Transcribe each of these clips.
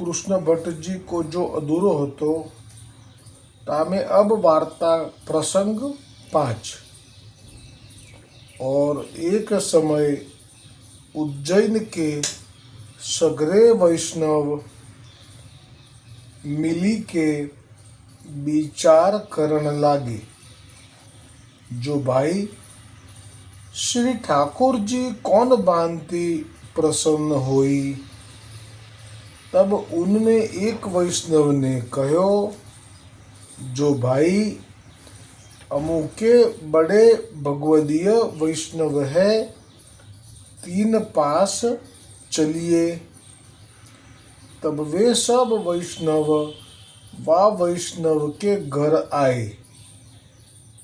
कृष्ण भट्ट जी को जो अधूरो હતો तामे अब वार्ता प्रसंग पाँच। और एक समय उज्जैन के सगरे वैष्णव मिली के विचार करण लागे। जो भाई, श्री ठाकुर जी कौन बांधती प्रसन्न होई? तब उनमें एक वैष्णव ने कहो, जो भाई अमुके बड़े भगवदीय वैष्णव है, तीन पास चलिए। तब वे सब वैष्णव वा वैष्णव के घर आए।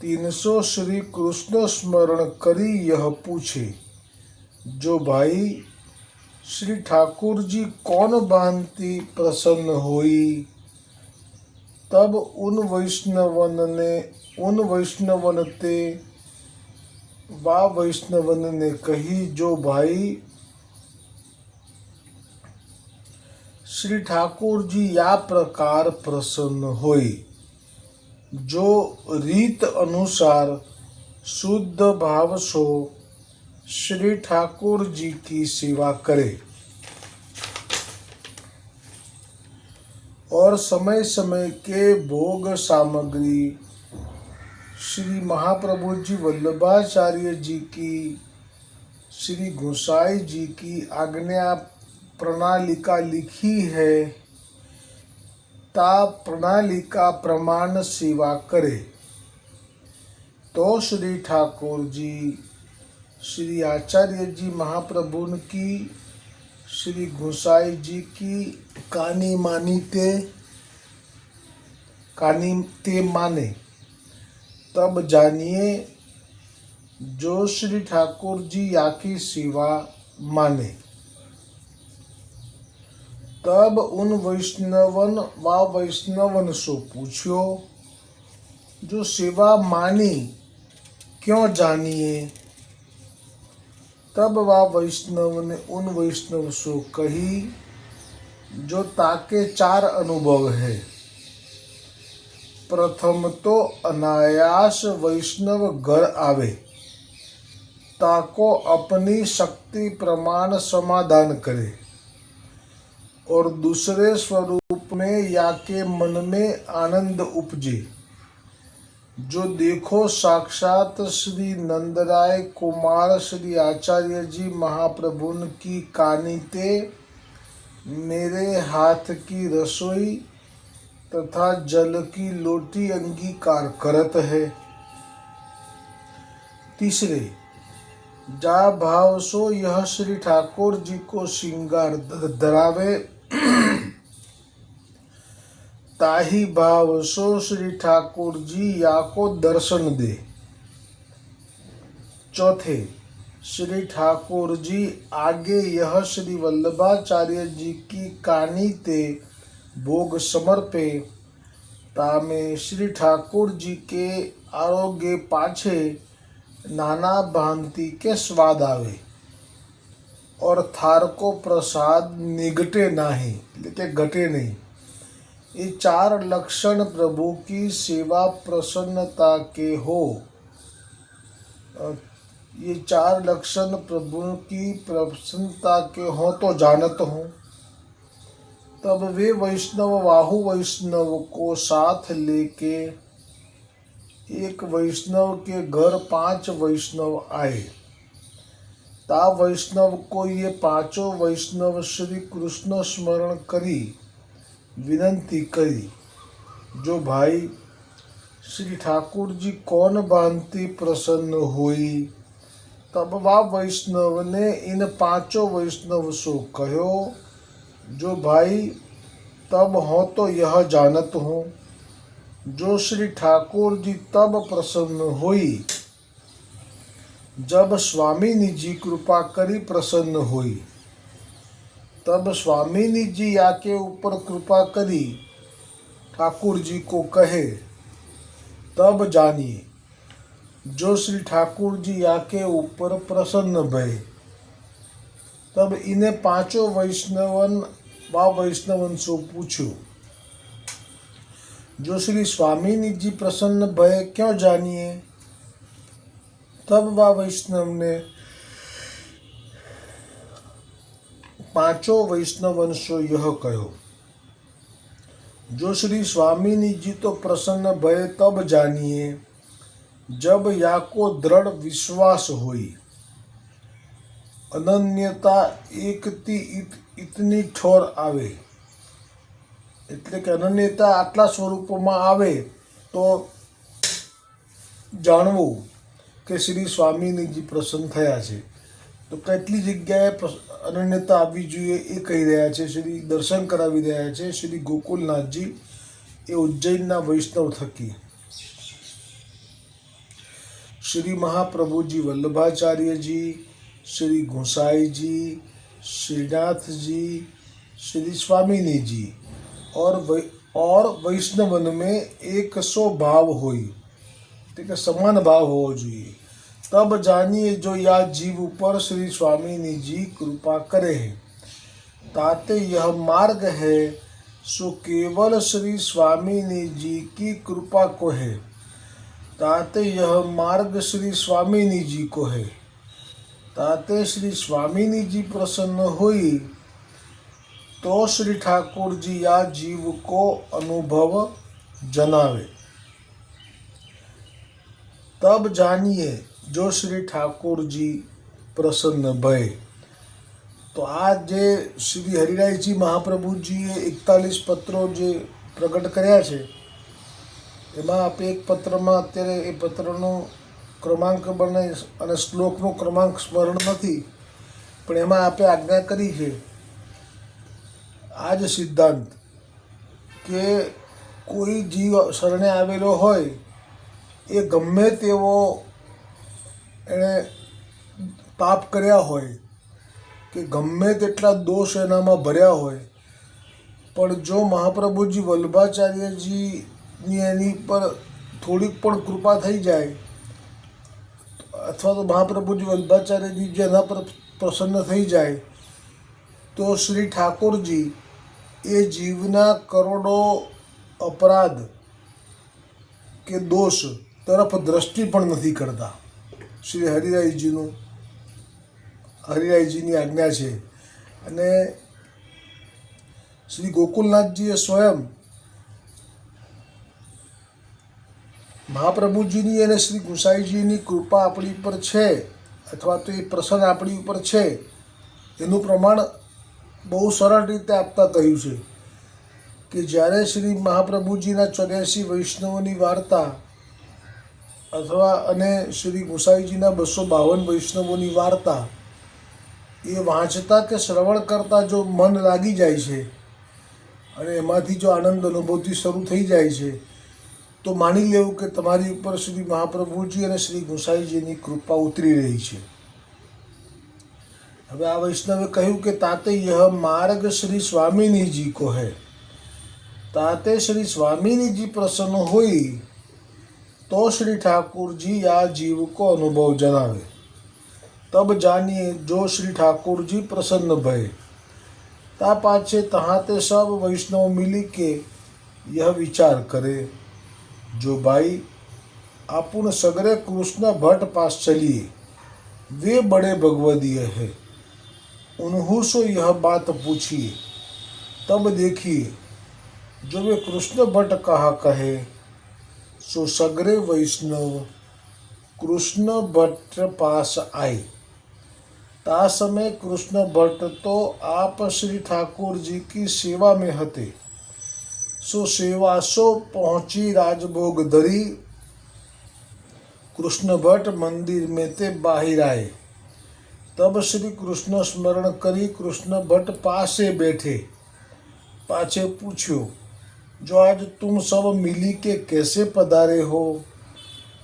तीन सौ श्री कृष्ण स्मरण करी यह पूछे, जो भाई શ્રી ઠાકુરજી કોણ બાંધતી પ્રસન્ન હોઈ તબ ઉન વૈષ્ણવનને, ઉન વૈષ્ણવન તે વા વૈષ્ણવનને કહી જો ભાઈ. શ્રી ઠાકોરજી આ પ્રકાર પ્રસન્ન હોય? જો રીત અનુસાર શુદ્ધ ભાવશો श्री ठाकुर जी की सेवा करे। और समय समय के भोग सामग्री श्री महाप्रभु जी वल्लभाचार्य जी की, श्री गोसाई जी की आज्ञा प्रणालिका लिखी है, ता प्रणालिका प्रमाण सेवा करे। तो श्री ठाकुर जी श्री आचार्य जी महाप्रभु की, श्री गोसाई जी की कानी मानी ते, कानी ते माने। तब जानिए, जो श्री ठाकुर जी या की सेवा माने। तब उन वैष्णवन व वैष्णवन सो पूछो जो सेवा मानी, क्यों जानिए? तब वह वैष्णव ने उन वैष्णव सो कही, जो ताके चार अनुभव है? प्रथम तो अनायास वैष्णव घर आवे, ताको अपनी शक्ति प्रमाण समाधान करे, और दूसरे स्वरूप में या के मन में आनंद उपजे। जो देखो साक्षात श्री नंदराय कुमार श्री आचार्य जी महाप्रभुन की कानीते, मेरे हाथ की रसोई तथा जल की लोटी अंगीकार करत है। तीसरे, जा भाव सो यह श्री ठाकुर जी को श्रृंगार धरावे। ताही भाव सो श्री ठाकुर जी या को दर्शन दे। चौथे, श्री ठाकुर जी आगे यह श्री वल्लभाचार्य जी की कहानी ते भोग समर्पे, तामे श्री ठाकुर जी के आरोग्य पाछे नाना भांति के स्वाद आवे और थार को प्रसाद निगटे नहीं लेकिन घटे नहीं। ये चार लक्षण प्रभु की सेवा प्रसन्नता के हो। ये चार लक्षण प्रभु की प्रसन्नता के हो तो जानत हूँ। तब वे वैष्णव, वाहु वैष्णव को साथ लेके एक वैष्णव के घर पाँच वैष्णव आए। ता वैष्णव को ये पाँचों वैष्णव श्री कृष्ण स्मरण करी। विनंती करी जो भाई श्री ठाकुर जी कौन बांधती प्रसन्न हुई तब वह वैष्णव ने इन पांचों वैष्णव सो कहो जो भाई तब हो तो यह जानत हूँ जो श्री ठाकुर जी तब प्रसन्न हुई जब स्वामी जी कृपा करी प्रसन्न हुई તબ સ્વામિનીજી આકે ઉપર કૃપા કરી ઠાકુરજી કો કહે તબ જાનિએ જો શ્રી ઠાકુરજી આકે ઉપર પ્રસન્ન ભય તબ ઇને પાંચો વૈષ્ણવન બા વૈષ્ણવન સો પૂછ્યું જો શ્રી સ્વામિનીજી પ્રસન્ન ભય ક્યાં જાનિએ તબ બા વૈષ્ણવને પાંચો વૈષ્ણવ વૈષ્ણવંશો યહ કહ્યો જો શ્રી સ્વામીનીજી તો પ્રસન્ન ભય તબ જાનીએ, જબ યાકો દ્રઢ વિશ્વાસ હોય. અનન્યતા એકથી ઇતની ઠોર આવે. એટલે કે અનન્યતા આટલા સ્વરૂપોમાં આવે તો જાણવું કે શ્રી સ્વામીનીજી પ્રસન્ન થયા છે. તો કેટલી જગ્યાએ અનન્યતા આવવી જોઈએ એ કહી રહ્યા છે શ્રી દર્શન કરાવી રહ્યા છે શ્રી ગોકુલનાથજી એ ઉજ્જૈનના વૈષ્ણવ થકી श्री महाप्रभु जी वल्लभाचार्य जी श्री गोसाई जी श्रीनाथ जी श्री स्वामिनी जी और वै और वैष्णवन में एक सौ भाव हुई ठीक है समान भाव હોવો જોઈએ तब जानिए जो या जीव ऊपर श्री स्वामिनी जी कृपा करे ताते यह मार्ग है, सो केवल श्री स्वामिनी जी की कृपा को है। ताते यह मार्ग श्री स्वामिनी जी को है। ताते श्री स्वामिनी जी प्रसन्न हुई तो श्री ठाकुर जी या जीव को अनुभव जनावे। तब जानिए જો શ્રી ઠાકોરજી પ્રસન્ન ભય, તો આ જે શ્રી હરિરાયજી મહાપ્રભુજીએ એકતાલીસ પત્રો જે પ્રગટ કર્યા છે, એમાં આપણે એક પત્રમાં અત્યારે એ પત્રનો ક્રમાંક બને અને શ્લોકનો ક્રમાંક સ્મરણ નથી, પણ એમાં આપણે આજ્ઞા કરી છે, આ જ સિદ્ધાંત કે કોઈ જીવ શરણે આવેલો હોય, એ ગમે તેવો એણે પાપ કર્યા હોય કે ગમે તેટલા દોષ એનામાં ભર્યા હોય, પણ જો મહાપ્રભુજી વલ્ભાચાર્યજીની એની પર થોડીક પણ કૃપા થઈ જાય, અથવા તો મહાપ્રભુજી વલ્ભાચાર્યજી જે એના પર પ્રસન્ન થઈ જાય, તો શ્રી ઠાકોરજી એ જીવના કરોડો અપરાધ કે દોષ તરફ દ્રષ્ટિ પણ નથી કરતા. શ્રી હરિરાયજીનું. હરિરાયજીની આજ્ઞા છે. અને શ્રી ગોકુલનાથજીએ સ્વયં મહાપ્રભુજીની અને શ્રી ગુસાઈજીની કૃપા આપણી ઉપર છે, અથવા તો એ પ્રસન્ન આપણી ઉપર છે, એનું પ્રમાણ બહુ સરળ રીતે આપતા કહ્યું છે કે જ્યારે શ્રી મહાપ્રભુજીના ચોર્યાસી વૈષ્ણવોની વાર્તા અથવા અને શ્રી ગુસાઈજીના બસો બાવન વૈષ્ણવોની વાર્તા એ વાંચતા કે શ્રવણ કરતાં જો મન લાગી જાય છે અને એમાંથી જો આનંદ અનુભવથી શરૂ થઈ જાય છે, તો માની લેવું કે તમારી ઉપર શ્રી મહાપ્રભુજી અને શ્રી ગુસાઈજીની કૃપા ઉતરી રહી છે. હવે આ વૈષ્ણવે કહ્યું કે તાતે યહ માર્ગ શ્રી સ્વામિનીજી કો હૈ તાતે શ્રી સ્વામિનીજી પ્રસન્ન હોય तो श्री ठाकुर जी या जीव को अनुभव जनावे। तब जानिए, जो श्री ठाकुर जी प्रसन्न भय। ता पाछे तहाते सब वैष्णव मिली के यह विचार करे, जो भाई अपन सगरे कृष्ण भट्ट पास चलिए। वे बड़े भगवदीय है। उन्हों से यह बात पूछिए। तब देखिए, जो वे कृष्ण भट्ट कहा कहे सो सगरे वैष्णव कृष्ण भट्ट पास आए ता समय कृष्ण भट्ट तो आप श्री ठाकुर जी की सेवा में हते सो सेवा सो पहुंची राजभोग धरी कृष्ण भट्ट मंदिर में ते बाहिर आए तब श्री कृष्ण स्मरण करी कृष्ण भट्ट पासे बैठे पाछे पूछ्यो जो आज तुम सब मिली के कैसे पधारे हो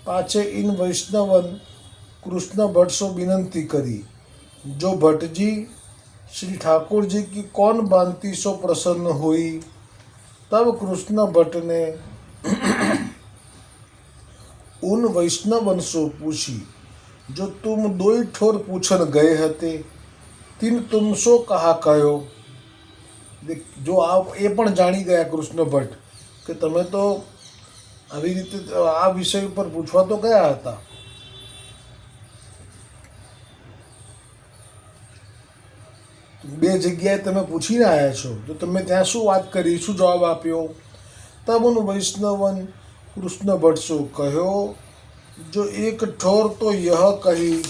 पाछे इन वैष्णवन कृष्ण भट्ट सो विनंती करी जो भट्ट जी श्री ठाकुर जी की कौन बांति सो प्रसन्न हुई तब कृष्ण भट्ट ने उन वैष्णवन सो पूछी जो तुम दोई ठोर पूछन गए हते तीन तुम सो कहा कहो દેખ, જો આ એ પણ જાણી ગયા કૃષ્ણ ભટ્ટ કે તમે તો આવી રીતે આ વિષય ઉપર પૂછવા તો ગયા હતા. બે જગ્યાએ તમે પૂછીને આવ્યા છો. તો તમે ત્યાં શું વાત કરી? શું જવાબ આપ્યો? તબનું વૈષ્ણવન કૃષ્ણ ભટ્ટ શું કહ્યો? જો એક ઠોર તો યહ કહી.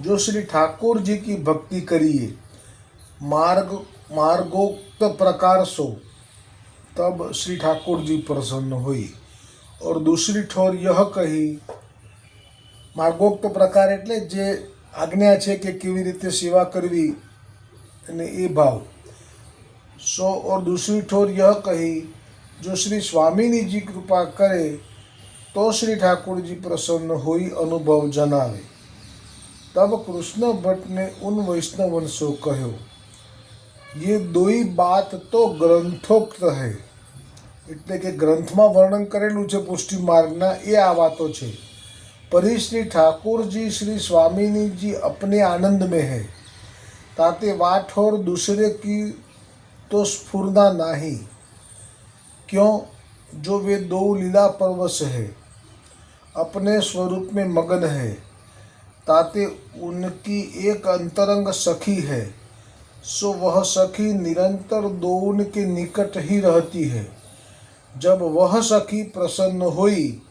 જો શ્રી ઠાકોરજી કી ભક્તિ કરીએ करिए मार्ग मार्गोक्त प्रकार सो तब श्री ठाकुर जी प्रसन्न हुई और दूसरी ठोर यह कही માર્ગોક્ત પ્રકાર એટલે જે આજ્ઞા છે કે કેવી રીતે સેવા કરવી અને એ ભાવ સો और दूसरी ठोर यह कही जो श्री स्वामीनी जी कृपा करे तो श्री ठाकुर जी प्रसन्न हुई अनुभव जनावे तब कृष्ण भट्ट ने उन वैष्णवन सो कहो ये दोई बात તો ગ્રંથોક્ત હૈ એટલે કે ગ્રંથમાં વર્ણન કરેલું છે પુષ્ટિ માર્ગના એ આ વાતો છે परी श्री ठाकुर जी श्री स्वामिनी जी अपने आनंद में है ताते वाट और दूसरे की तो स्फुरना नहीं क्यों जो वे दो लीला परवश है अपने स्वरूप में मगन है ताते उनकी एक अंतरंग सखी है सो वह सखी निरंतर दो के निकट ही रहती है। जब वह सखी प्रसन्न हुई,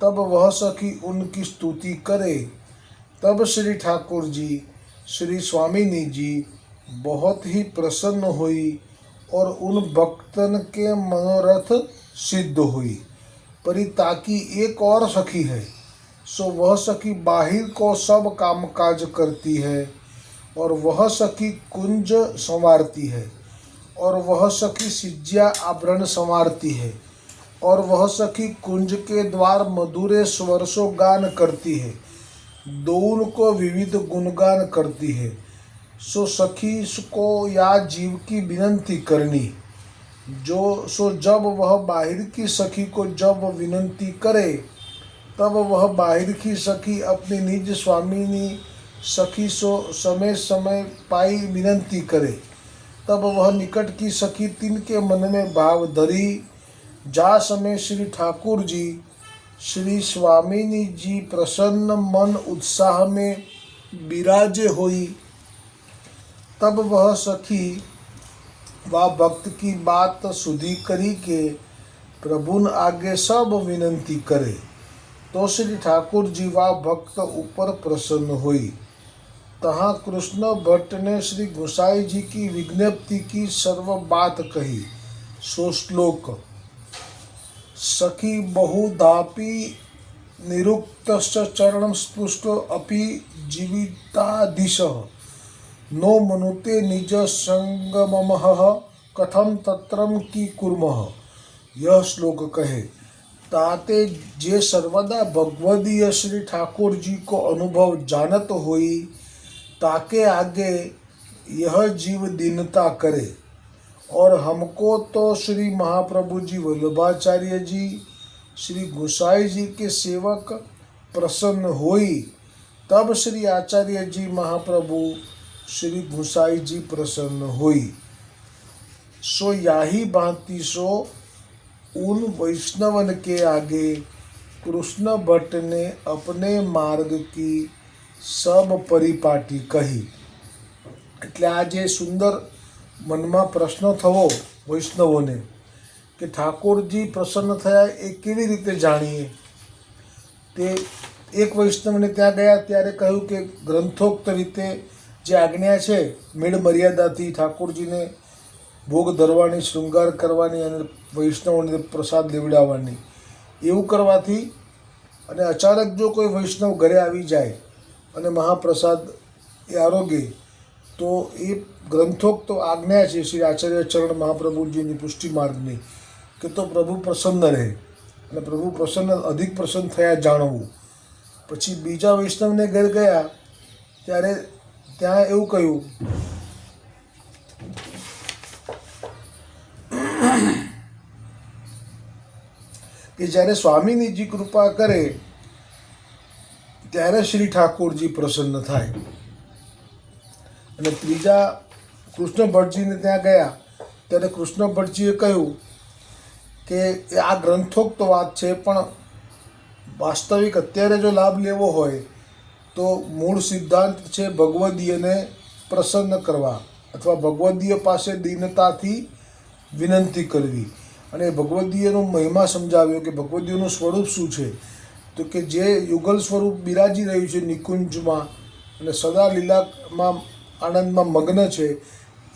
तब वह सखी उनकी स्तुति करे। तब श्री ठाकुर जी, श्री स्वामिनी जी बहुत ही प्रसन्न हुई और उन भक्तन के मनोरथ सिद्ध हुई। परी ताकि एक और सखी है, सो वह सखी बाहिर को सब कामकाज करती है। और वह सखी कुंज संवारती है, और वह सखी सिज्या आभरण संवारती है, और वह सखी कुंज के द्वार मधुरे स्वरसो गान करती है दोन को विविध गुणगान करती है। सो सखी को या जीव की विनंती करनी, जो सो जब वह बाहिर की सखी को जब विनंती करे, तब वह बाहिर की सखी अपनी निज स्वामिनी सखी सो समय समय पाई विनंती करे। तब वह निकट की सखी तीन के मन में भाव धरी। जा समय श्री ठाकुर जी, श्री स्वामिनी जी प्रसन्न मन उत्साह में विराजे हुई। तब वह सखी व भक्त की बात सुधी करी के प्रभुन आगे सब विनंती करे। तो श्री ठाकुर जी व भक्त ऊपर प्रसन्न हुई। तहाँ कृष्ण भट्ट ने श्री गोसाई जी की विज्ञप्ति की सर्व बात कही। सो श्लोक सखी बहुधापि निरुक्त चरण स्पृष्ट अपि जीविताधीशः नो मनुते निज संगम कथम तत्रम की कुर्मः। यह श्लोक कहे, ताते जे सर्वदा भगवदीय श्री ठाकुर जी को अनुभव जानत होई ताके आगे यह जीव दीनता करे। और हमको तो श्री महाप्रभु जी वल्लभाचार्य जी, श्री गोसाई जी के सेवक प्रसन्न होई, तब श्री आचार्य जी महाप्रभु श्री गोसाई जी प्रसन्न होई। सो याही भांति सो उन वैष्णवन के आगे कृष्ण भट्ट ने अपने मार्ग की સબ પરિપાટી કહી. એટલે આ જે સુંદર મનમાં પ્રશ્ન થવો વૈષ્ણવોને કે ઠાકોરજી પ્રસન્ન થયા એ કેવી રીતે જાણીએ? તે એક વૈષ્ણવને ત્યાં ગયા ત્યારે કહ્યું કે ગ્રંથોક્ત રીતે જે આજ્ઞા છે, મેળ મર્યાદાથી ઠાકોરજીને ભોગ ધરવાની, શૃંગાર કરવાની અને વૈષ્ણવોને પ્રસાદ લેવડાવવાની, એવું કરવાથી અને અચાનક જો કોઈ વૈષ્ણવ ઘરે આવી જાય અને મહાપ્રસાદ એ આરોગ્ય. તો એ ગ્રંથોક્ત આજ્ઞા છે શ્રી આચાર્ય ચરણ મહાપ્રભુજીની પુષ્ટિ માર્ગની કે તો પ્રભુ પ્રસન્ન રહે. અને પ્રભુ પ્રસન્ન, અધિક પ્રસન્ન થયા જાણવું. પછી બીજા વૈષ્ણવને ઘર ગયા, ત્યારે ત્યાં એવું કહ્યું, કે જ્યારે સ્વામીનીજી કૃપા કરે ત્યારે શ્રી ઠાકોરજી પ્રસન્ન થાય. અને ત્રીજા કૃષ્ણ ભટ્ટજીને ત્યાં ગયા. ત્યારે કૃષ્ણ ભટ્ટજીએ કહ્યું કે આ ગ્રંથોક્ત વાત છે, પણ વાસ્તવિક અત્યારે જો લાભ લેવો હોય, તો મૂળ સિદ્ધાંત છે ભગવદીયને પ્રસન્ન કરવા અથવા ભગવદીય પાસે દીનતાથી વિનંતી કરવી. અને ભગવદીયનો મહિમા સમજાવ્યો કે ભગવદીયનું સ્વરૂપ શું છે? તો કે જે યુગલ સ્વરૂપ બિરાજી રહ્યું છે નિકુંજમાં અને સદા લીલામાં આનંદમાં મગ્ન છે,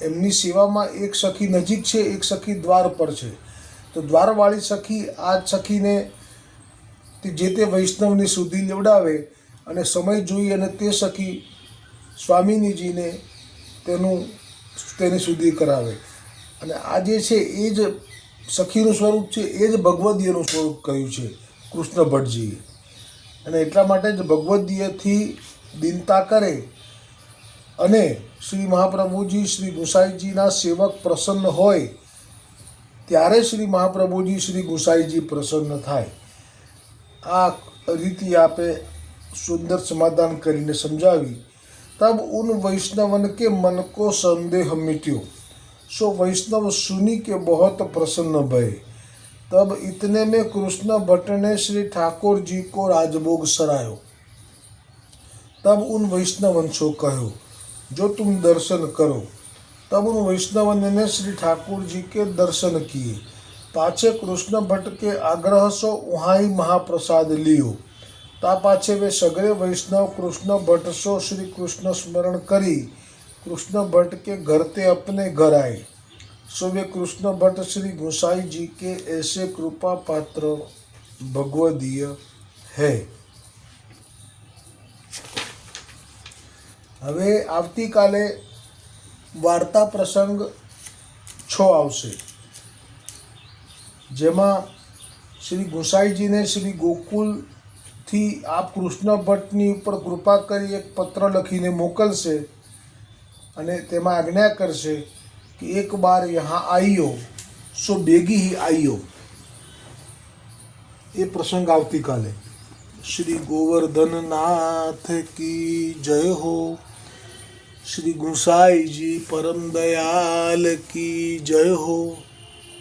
એમની સેવામાં એક સખી નજીક છે, એક સખી દ્વાર પર છે. તો દ્વારવાળી સખી આ સખીને જે તે વૈષ્ણવની સુધી લેવડાવે અને સમય જોઈ અને તે સખી સ્વામિનીજીને તેનું, તેની સુધી કરાવે. અને આ જે છે એ જ સખીનું સ્વરૂપ છે, એ જ ભગવદીયનું સ્વરૂપ કહ્યું છે કૃષ્ણ ભટ્ટજીએ. અને એટલા માટે જ ભગવદ્દીયથી દિનતા કરે. અને શ્રી મહાપ્રભુજી, શ્રી ગુસાઈજીના સેવક પ્રસન્ન હોય, ત્યારે શ્રી મહાપ્રભુજી, શ્રી ગુસાઈજી પ્રસન્ન થાય. આ રીતિ આપે સુંદર સમાધાન કરીને સમજાવી. તબ ઉન વૈષ્ણવન કે મન કો સંદેહ મિટ્યો. સો વૈષ્ણવ સુની કે બહોત પ્રસન્ન ભય. तब इतने में कृष्ण भट्ट ने श्री ठाकुर जी को राजभोग सरायो तब उन वैष्णवन सो कहो जो तुम दर्शन करो तब उन वैष्णवन ने श्री ठाकुर जी के दर्शन किए पाछे कृष्ण भट्ट के आग्रह सो वहाँ ही महाप्रसाद लियो તા પાછે વે સગરે વૈષ્ણવ કૃષ્ણ ભટ્ટ સો શ્રી કૃષ્ણ સ્મરણ કરી કૃષ્ણ ભટ્ટ के घर ते अपने घर आए સૌએ કૃષ્ણ ભટ્ટ શ્રી ગોસાઈજી કે એસે કૃપા પાત્ર ભગવદીય હૈ. હવે આવતીકાલે વાર્તા પ્રસંગ છ આવશે. જેમાં શ્રી ગોસાઈજીને શ્રી ગોકુલથી આપ કૃષ્ણ ભટ્ટની ઉપર કૃપા કરી એક પત્ર લખીને મોકલશે અને તેમાં આજ્ઞા કરશે કે એક બાર યહાં આઈયો સો બેગી હી આઈયો એ પ્રસંગ આવતીકાલે શ્રી ગોવર્ધન નાથ કી જય હો શ્રી ગુસાઈજી પરમ દયાલ કી જય હો